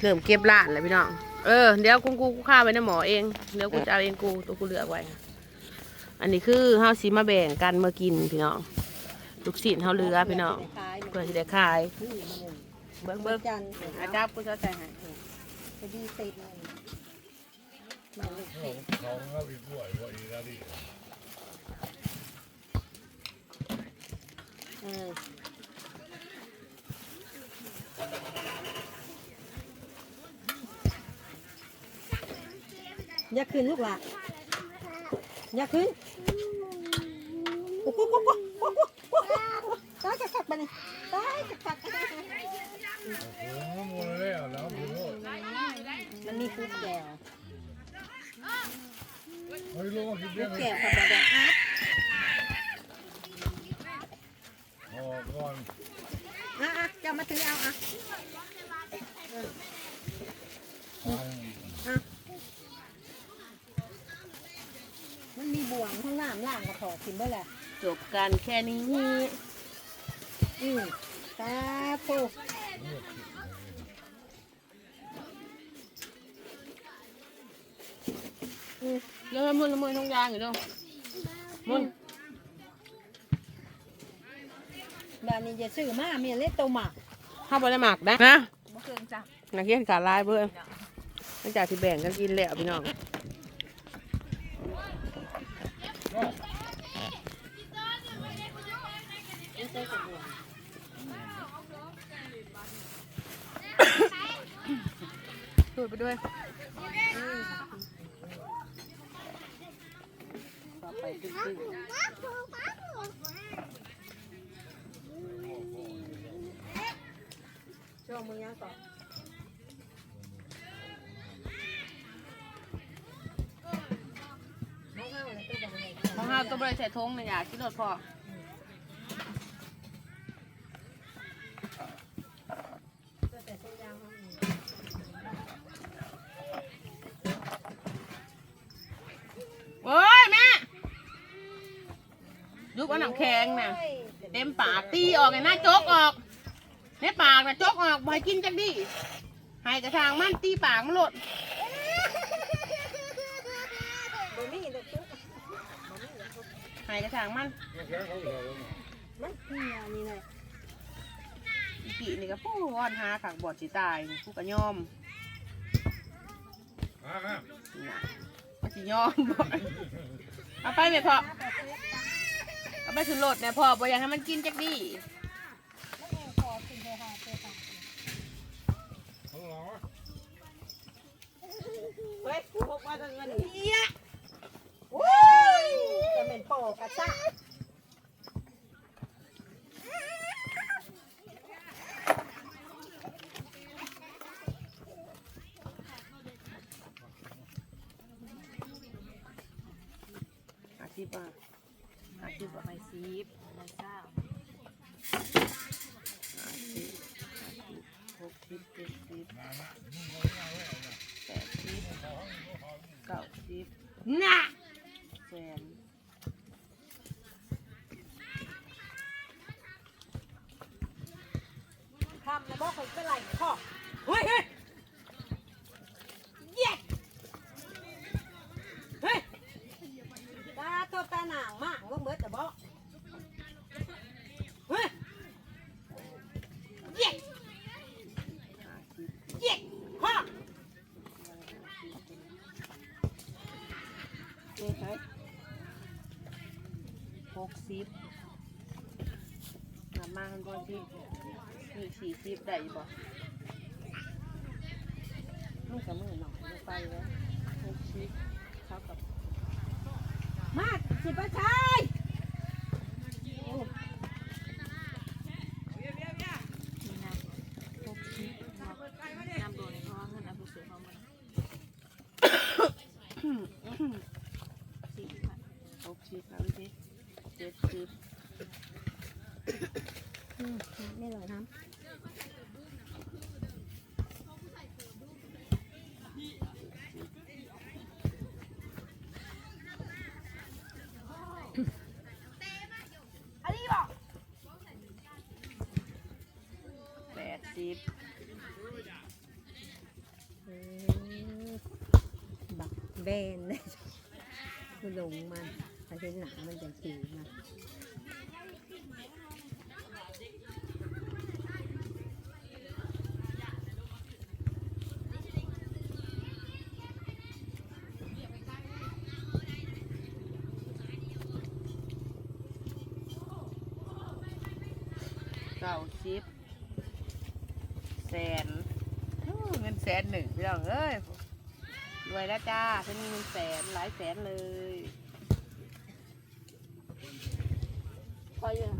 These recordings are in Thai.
เริ่มเก็บล้านแล้วพี่น้องเออเดี๋ยวกูกูกูฆ่าไปในหมอเองเดี๋ยวกูจะเอาเองกูตัวกูเลือกไว้ อันนี้คือเฮาสีมาแบ่งกันมากินพี่น้องลูกศิษย์เฮาเรือพี่น้องเพื่อที่ได้ขายนี่มาหนึ่งเบิ้งเบิ้งจันทร์อาจับกูจะใจให้จะดีเต็มเลยมาลูกของของก็มีกล้วยว่าอีกแล้วดิ เออ อย่าขึ้นลูกหล่ะอย่าขึ้นโอ้โหโอ้โหโอ้โหโอ้โหตายกระกักไปเลยตายกักโอ้โหหมดแล้วแล้วพี่โลดมันมีฟุตแก้วเฮ้ยลูกกินฟุเบี้ยตงแก้วกับแบบอาร์ตออกก่อนอะอะจะมาถือเอาอะนมีบ่ว งข้างล่างล่างกระถอดกินได้แหละจบกันแค่นี้อืมตาโปแล้วให้มุนละมุนทงยางอยู่ด้วยมุนแบบนี้จะซื้อมาเมียเล็กโตหมากข้าวบะได้หมักนะนะเมื่อคืนจ้ะนักเรียนขาลายเพื่อนหลังจากที่แบ่งกันกินแล้วพี่น้อง ดูดไปด้วยต่อไปดึงๆช่วงมือยังก่อนน้องห้าตัวบอกเลยของเฮาตัวบริใส่ทงนะอยากกินรถพอ ตัวแต่เส้นยาวห้าวนี่ โอ้ยแม่ยุบเอาน้ำแข็งน่ะ เต็มปากตีออกไงหน้าโจกออกในปากนะโจกออกบ่ให้กินจักดิให้กระทางมันตีปากมันหลดบ่มีดอกจุ๊กให้กระทางมันแค่เขาเหลือมันเหี่ยนี่แหละอีกี่นี่ก็ปู้วอนหาขักบอดสิตายกูก็ยอมอะอะนี่นะมันสิยอมบ่เอาไปไหมพ่อ เอาไปขึ้นรถเนี่ยพ่อบ่อยากให้มันกินจักดิเขาเหรอเฮ้ยพกมาตั้งเงินเหี้ยโอ้ยจะเป็นปอกกระซ่าอา สิบนำมาหันบนที่มีสี่สิบได้อยู่บ่มึงกับมือหน่อยมึงไปแล้วหกสิบเท่ากับมาสิป้าชายหกสิบแล้วสิเอันนี้บอกแปดสิบบักแบนเลยหลงมาถ้าเห็นหนามันจะขีดมา สนหนึ่งพี่น้องเอ้ยรวยแล้วจ้าฉันมีเงินแสนหลายแสนเลยพออยู่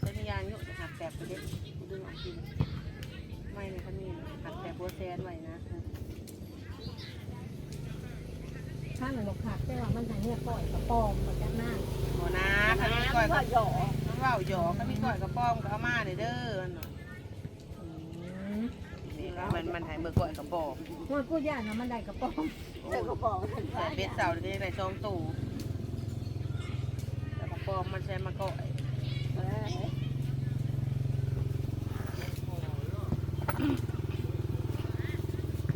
ฉันมียางอยู่จะหักแตกไปเด็ดกูดึงออกกินไม่ในคันนี้หักแตกโบแสนไว้นะข้างหนึ่งบอกขาดแต่ว่ามันทางเนี้ยปล่อยกระปอมมาจากหน้าโอ้นะคันนี้ก่อยกับหยอน้ำเบาหยอคันนี้ก่อยกับป้อมกับอาม่าเนี่ยเด้อน่ะอืมนี่ มันมันหายเมื่อก่อยกับป้อมว่ากูย่านนะมันได้กระปอมเจอกระป๋องแต่เบ็ดเสาเลยในซองตู่แต่กระป๋องมันใช้มาก่อย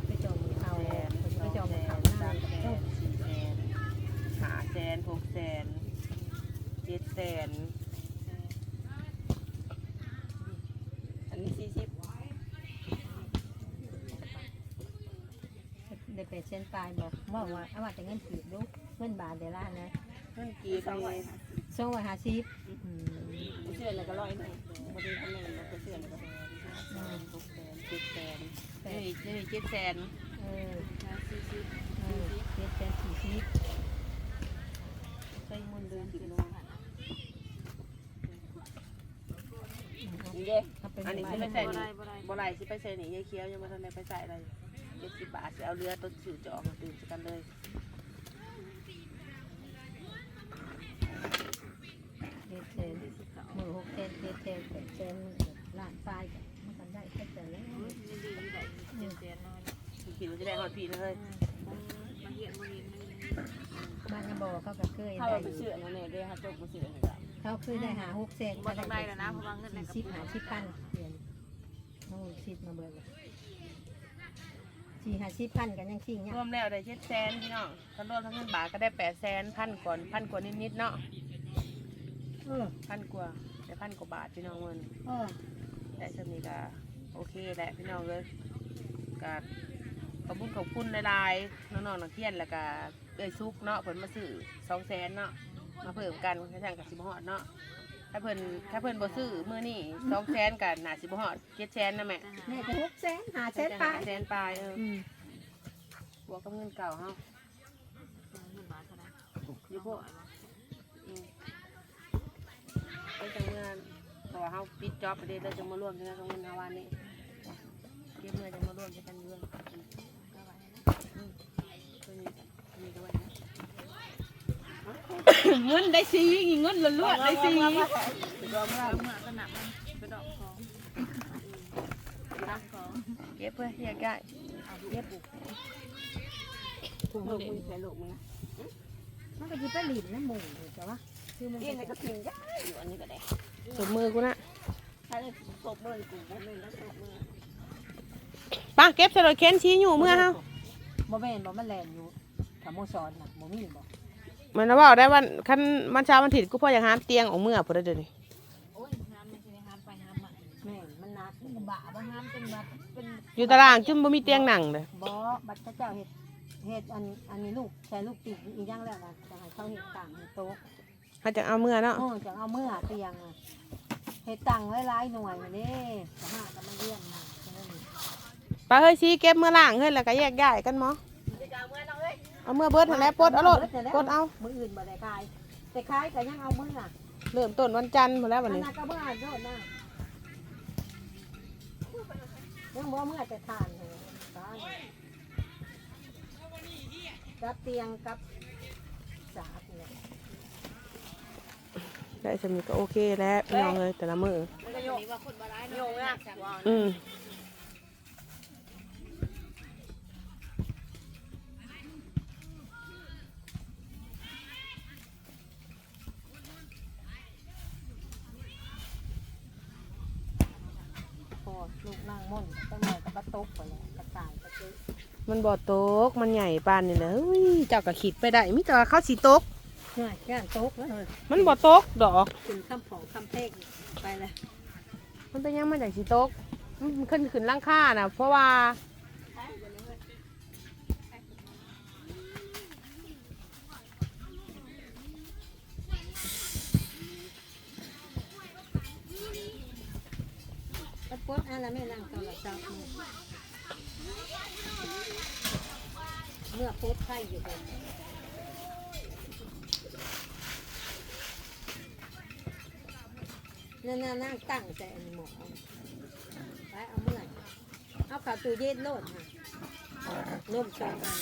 ไปจองเขาแสนไปจองแสเขานหน้าสามแสนสี่แสนห้าแสนหกแสนเจ็ดแสน เส้นปลายบอกบอกว่าเอาว่าแต่เงินผีลูกเงินบาทเดี๋ยวละนะเงินกีบนี่ช่วงวันหาชิปเชื่อแล้วก็ร้อยหนึ่งบางทีทำหนึ่งเราก็เชื่อแล้วก็แสนหกแสนเจ็ดแสนเฮ้ยเฮ้ยเจ็ดแสนเออเออเจ็ดแสนสี่สิบใช้เงินเดือนสิบโลนี่เด้เขาเป็นอันนี้ใบที่ไปใส่นี่บ่ไรสิไปใส่นี่ยายเคี้ยวยังไม่ทันได้ไปใส่อะไร เจ็ดสิบบาทสิเอาเรือตัวสิวจะออกมาตื่นกันเลยเจ็ดแสนมือหกแสนเจ็ดแสนแปดแสนล้านปลายกันมันกันได้แค่แต่แล้วขี่รถจะได้หอดผีนะเฮ้ยบ้านยาบอเขาก็เคยได้เราไปเชื่อนะเนี่ยด้วยฮะจบมาเชื่อนะเขาเคยได้หาหกแสนก็ได้แล้วนะเพราะว่าเงินในกระปุกสิบหาสิบพันเดือนโอ้สิบมาเบิดเลย สี่หาสิบพันกันยังสี่เนี่ยรวมแล้วได้เจ็ดแสนพี่น้องถ้ารวมทั้งเงินบาทก็ได้แปดแสนพันก่อนพันกว่านิดๆเนาะเออพันกว่าได้พันกว่าบาทพี่น้องเงินเออได้สำนี้ก็โอเคแหละพี่น้องเลยก็ขอบคุณขอบคุณหลายๆน้องๆนักเรียนแล้วก็เอ้ยซุกเนาะเพิ่นมาซื้อสองแสนเนาะมาเพิ่มกันแค่ทางกับสิบหอดเนาะ ถ้าเพิ่นถ้าเพิ่นบ่ซื้อมื้อนี้สองแสนกันน่าสิบหอดเจ็ดแสนนะแม่แม่จะหกแสนหาแสนปลายแสนปลายเอออืมบวกกับเงินเก่าเฮาอยู่พวกอืมไปจังเงินเพราะว่าเฮาปิดจ็อบไปเด้เลยจังมาร่วมจังเงินเฮาวันนี้เก็บเงินจังมาร่วมกันเรื่องอืมตัวนี้ตัวนี้ด้วยนะ เงินได้ซีเงินล้วนๆได้ซีเก็บเพื่อแยกได้เก็บถูกลูลูกกมึงใส่ลูกมึงนะมันก็จะไปหลินน้ำหมูแต่ว่าคือมันเอ็นในกระถิ่นจ้าอยู่อันนี้ก็ได้สบมือกูนะถ้าได้ศพมือกูแม่นแล้วศพมือป้าเก็บใส่รถเข็นชี้อยู่เมื่อเฮาบ่แม่นบ่มันแลนอยู่ถ้าโมซอนน่ะบ่มีบ่ มันนะว่าได้วันคันมันเช้ามันถิดกูพ่ออยากหามเตียงออกเมื่อพอได้เดี๋ยวนี้โอ้ยน้ำไม่ใช่ห้ามไปห้ามมาแม่นมันหนักมันบะบ่ห้ามจนแบบเป็นอยู่ตารางจุ่มบ่มีเตียงนั่งเลยบ่บัดเขาเจ้าเฮ็ดเฮ็ดอันอันนี้ลูกใส่ลูกติดอีกอย่างแล้วนะจะให้เขาเฮ็ดต่างให้โต๊ะเขาจะเอาเมื่อเนาะโอ้จะเอาเมื่อเตียงอะเฮ็ดตังหลายๆหน่วยมาเด้จะหากันมาเลี้ยงมาฉะนั้นนี่ป้าเฮ้ยชี้เก็บเมื่อล่างเฮ้ยแล้วก็แยกย้ายกันหมอ เอาเมื่อเบิดหั่นแหล้วปลดเอาโลดปลดเอามื้ออื่นบ่ได้ขายแต่ขายก็ยังเอามื้ออะเริ่มต้นวันจันทร์หมดแล้วอัวันนนี้นั้นก็เมื่อโดดนะยังบ่เมื่อแต่ทานเลยตายกับเตียงกับสาดนี่แหละได้สมีก็โอเคแล้วพี่น้องเลยแต่ละมือมันก็โยกว่าคนบ่ร้ายโยกนะว่าอืม นางม่นต้นไม้ก็กระตกไปแล้วกระต่ายกระตือมันบ่ตก มันใหญ่ปานนี่นะเฮ้ยเจ้าก็คิดไปได้มิแต่ว่าเขาสิตกง่ายย่านตกแล้วเออมันบ่ตกดอกขึ้นคำผองคำเพกไปเลยมันเป็นยังมาจากสิตกอืมมันขึ้นขึ้นล่างค่านะเพราะว่า ตะปดอะไรไม่นั่งโทรศัพท์มือเมื่อโพสต์ไข่อยู่เลยนั่นนั่งตั้งแต่อันหมอไปเอาเมื่อไหร่เอาขาตู้เย็นโลดค่ะนมสองอัน